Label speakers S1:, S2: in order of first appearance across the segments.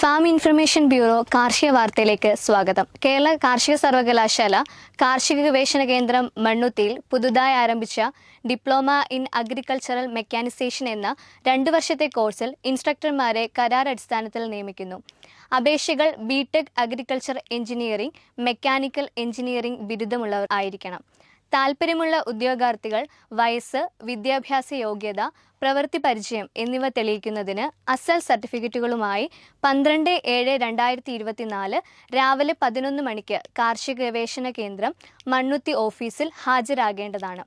S1: Farm information bureau കാർഷിക വാർത്തയിലേക്ക് സ്വാഗതം. കേരള കാർഷിക സർവകലാശാല കാർഷിക ഗവേഷണ കേന്ദ്രം മണ്ണുത്തിയിൽ പുതുതായി ആരംഭിച്ച ഡിപ്ലോമ ഇൻ അഗ്രികൾച്ചറൽ മെക്കാനിസേഷൻ എന്ന രണ്ടു വർഷത്തെ കോഴ്സിൽ ഇൻസ്ട്രക്ടർമാരെ കരാർ അടിസ്ഥാനത്തിൽ നിയമിക്കുന്നു. അപേക്ഷകൾ B Tech agriculture engineering mechanical engineering ബിരുദമുള്ളവർ ആയിരിക്കണം. താൽപ്പര്യമുള്ള ഉദ്യോഗാർത്ഥികൾ വയസ്സ് വിദ്യാഭ്യാസ യോഗ്യത പ്രവൃത്തി പരിചയം എന്നിവ തെളിയിക്കുന്നതിന് അസൽ സർട്ടിഫിക്കറ്റുകളുമായി പന്ത്രണ്ട് ഏഴ് രണ്ടായിരത്തി ഇരുപത്തിനാല് രാവിലെ പതിനൊന്ന് മണിക്ക് കാർഷിക ഗവേഷണ കേന്ദ്രം മണ്ണുത്തി ഓഫീസിൽ ഹാജരാകേണ്ടതാണ്.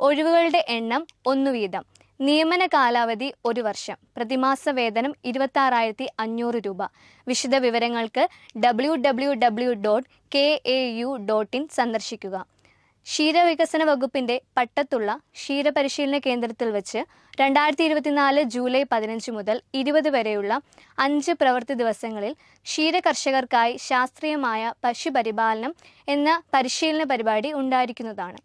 S1: ഒഴിവുകളുടെ എണ്ണം ഒന്നു വീതം. നിയമന കാലാവധി ഒരു വർഷം. പ്രതിമാസ വേതനം ഇരുപത്തി ആറായിരത്തി അഞ്ഞൂറ് രൂപ. വിശദ വിവരങ്ങൾക്ക് W W W dot K A U dot in സന്ദർശിക്കുക. ക്ഷീരവികസന വകുപ്പിന്റെ പട്ടത്തുള്ള ക്ഷീരപരിശീലന കേന്ദ്രത്തിൽ വെച്ച് രണ്ടായിരത്തി ഇരുപത്തിനാല് ജൂലൈ പതിനഞ്ച് മുതൽ ഇരുപത് വരെയുള്ള അഞ്ച് പ്രവൃത്തി ദിവസങ്ങളിൽ ക്ഷീര കർഷകർക്കായി ശാസ്ത്രീയമായ പശുപരിപാലനം എന്ന പരിശീലന പരിപാടി ഉണ്ടായിരിക്കുന്നതാണ്.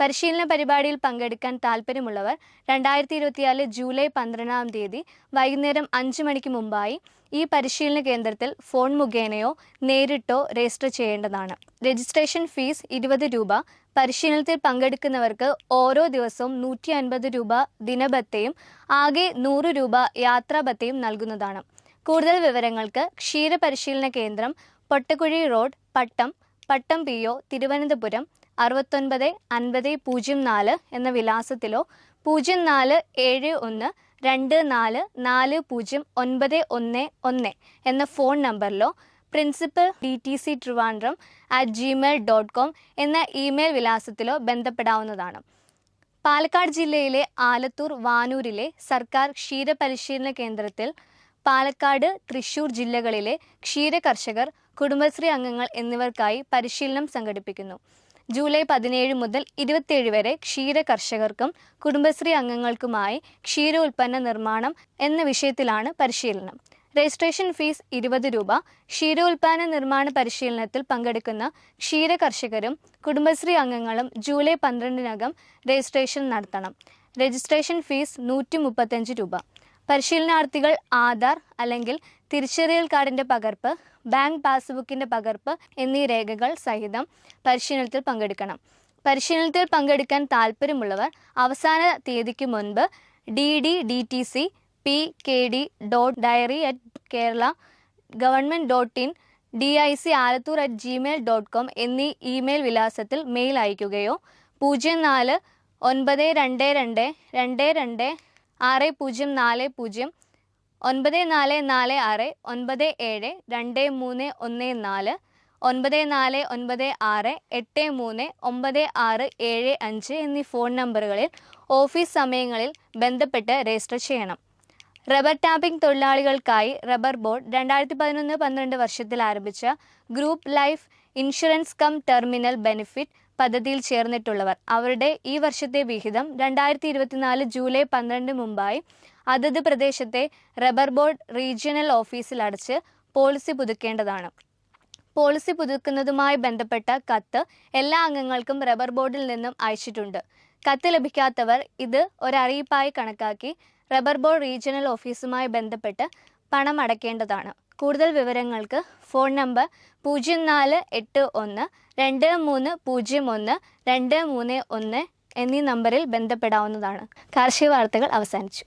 S1: പരിശീലന പരിപാടിയിൽ പങ്കെടുക്കാൻ താൽപ്പര്യമുള്ളവർ രണ്ടായിരത്തി ഇരുപത്തിനാല് ജൂലൈ പന്ത്രണ്ടാം തീയതി വൈകുന്നേരം അഞ്ച് മണിക്ക് മുമ്പായി ഈ പരിശീലന കേന്ദ്രത്തിൽ ഫോൺ മുഖേനയോ നേരിട്ടോ രജിസ്റ്റർ ചെയ്യേണ്ടതാണ്. രജിസ്ട്രേഷൻ ഫീസ് ഇരുപത് രൂപ. പരിശീലനത്തിൽ പങ്കെടുക്കുന്നവർക്ക് ഓരോ ദിവസവും നൂറ്റി അൻപത് രൂപ ദിനബത്തയും ആകെ നൂറ് രൂപ യാത്രാബത്തയും നൽകുന്നതാണ്. കൂടുതൽ വിവരങ്ങൾക്ക് ക്ഷീര പരിശീലന കേന്ദ്രം Pottakuzhi road Pattom Pattom P O Thiruvananthapuram അറുപത്തൊൻപത് അൻപത് പൂജ്യം നാല് എന്ന വിലാസത്തിലോ പൂജ്യം നാല് ഏഴ് ഒന്ന് രണ്ട് നാല് നാല് പൂജ്യം ഒൻപത് ഒന്ന് ഒന്ന് എന്ന phone നമ്പറിലോ principal D T C Trivandrum at Gmail dot com എന്ന ഇമെയിൽ വിലാസത്തിലോ ബന്ധപ്പെടാവുന്നതാണ്. പാലക്കാട് ജില്ലയിലെ ആലത്തൂർ വാനൂരിലെ സർക്കാർ ക്ഷീരപരിശീലന കേന്ദ്രത്തിൽ പാലക്കാട് തൃശൂർ ജില്ലകളിലെ ക്ഷീര കർഷകർ കുടുംബശ്രീ അംഗങ്ങൾ എന്നിവർക്കായി പരിശീലനം സംഘടിപ്പിക്കുന്നു. ജൂലൈ പതിനേഴ് മുതൽ ഇരുപത്തിയേഴ് വരെ ക്ഷീര കർഷകർക്കും കുടുംബശ്രീ അംഗങ്ങൾക്കുമായി ക്ഷീര ഉൽപ്പന്ന നിർമ്മാണം എന്ന വിഷയത്തിലാണ് പരിശീലനം. രജിസ്ട്രേഷൻ ഫീസ് ഇരുപത് രൂപ ക്ഷീരോൽപാദന നിർമ്മാണ പരിശീലനത്തിൽ പങ്കെടുക്കുന്ന ക്ഷീര കർഷകരും കുടുംബശ്രീ അംഗങ്ങളും ജൂലൈ പന്ത്രണ്ടിനകം രജിസ്ട്രേഷൻ നടത്തണം. രജിസ്ട്രേഷൻ ഫീസ് നൂറ്റി രൂപ. പരിശീലനാർത്ഥികൾ ആധാർ അല്ലെങ്കിൽ തിരിച്ചറിയൽ കാർഡിന്റെ പകർപ്പ് ബാങ്ക് പാസ്ബുക്കിന്റെ പകർപ്പ് എന്നീ രേഖകൾ സഹിതം പരിശീലനത്തിൽ പങ്കെടുക്കണം. പരിശീലനത്തിൽ പങ്കെടുക്കാൻ താൽപ്പര്യമുള്ളവർ അവസാന തീയതിക്ക് മുൻപ് D D D T C P K D dot dairy at Kerala government dot in D I C Alathur at Gmail dot com എന്നീ ഇമെയിൽ വിലാസത്തിൽ മെയിൽ അയക്കുകയോ പൂജ്യം നാല് ഒൻപത് രണ്ട് രണ്ട് രണ്ട് രണ്ട് ആറ് പൂജ്യം നാല് പൂജ്യം ഒൻപത് നാല് നാല് ആറ് ഒൻപത് ഏഴ് രണ്ട് മൂന്ന് ഒന്ന് നാല് ഒൻപത് നാല് ഒൻപത് ആറ് എട്ട് മൂന്ന് ഒമ്പത് ആറ് ഏഴ് അഞ്ച് എന്നീ ഫോൺ നമ്പറുകളിൽ ഓഫീസ് സമയങ്ങളിൽ ബന്ധപ്പെട്ട് രജിസ്റ്റർ ചെയ്യണം. റബ്ബർ ടാപ്പിംഗ് തൊഴിലാളികൾക്കായി റബ്ബർ ബോർഡ് രണ്ടായിരത്തി പതിനൊന്ന് പന്ത്രണ്ട് വർഷത്തിൽ ആരംഭിച്ച group life insurance cum terminal benefit പദ്ധതിയിൽ ചേർന്നിട്ടുള്ളവർ. അവരുടെ ഈ വർഷത്തെ വിഹിതം രണ്ടായിരത്തി ഇരുപത്തിനാല് ജൂലൈ പന്ത്രണ്ട് മുമ്പായി അതത് പ്രദേശത്തെ റബ്ബർ ബോർഡ് റീജിയണൽ ഓഫീസിൽ അടച്ച് പോളിസി പുതുക്കേണ്ടതാണ്. പോളിസി പുതുക്കുന്നതുമായി ബന്ധപ്പെട്ട കത്ത് എല്ലാ അംഗങ്ങൾക്കും റബ്ബർ ബോർഡിൽ നിന്നും അയച്ചിട്ടുണ്ട്. കത്ത് ലഭിക്കാത്തവർ ഇത് ഒരറിയിപ്പായി കണക്കാക്കി റബ്ബർ ബോർഡ് റീജിയണൽ ഓഫീസുമായി ബന്ധപ്പെട്ട് പണം അടയ്ക്കേണ്ടതാണ് കൂടുതൽ വിവരങ്ങൾക്ക് ഫോൺ നമ്പർ പൂജ്യം നാല് എട്ട് ഒന്ന് രണ്ട് മൂന്ന് പൂജ്യം ഒന്ന് രണ്ട് മൂന്ന് ഒന്ന് എന്നീ നമ്പറിൽ ബന്ധപ്പെടാവുന്നതാണ്. കാർഷിക വാർത്തകൾ അവസാനിച്ചു.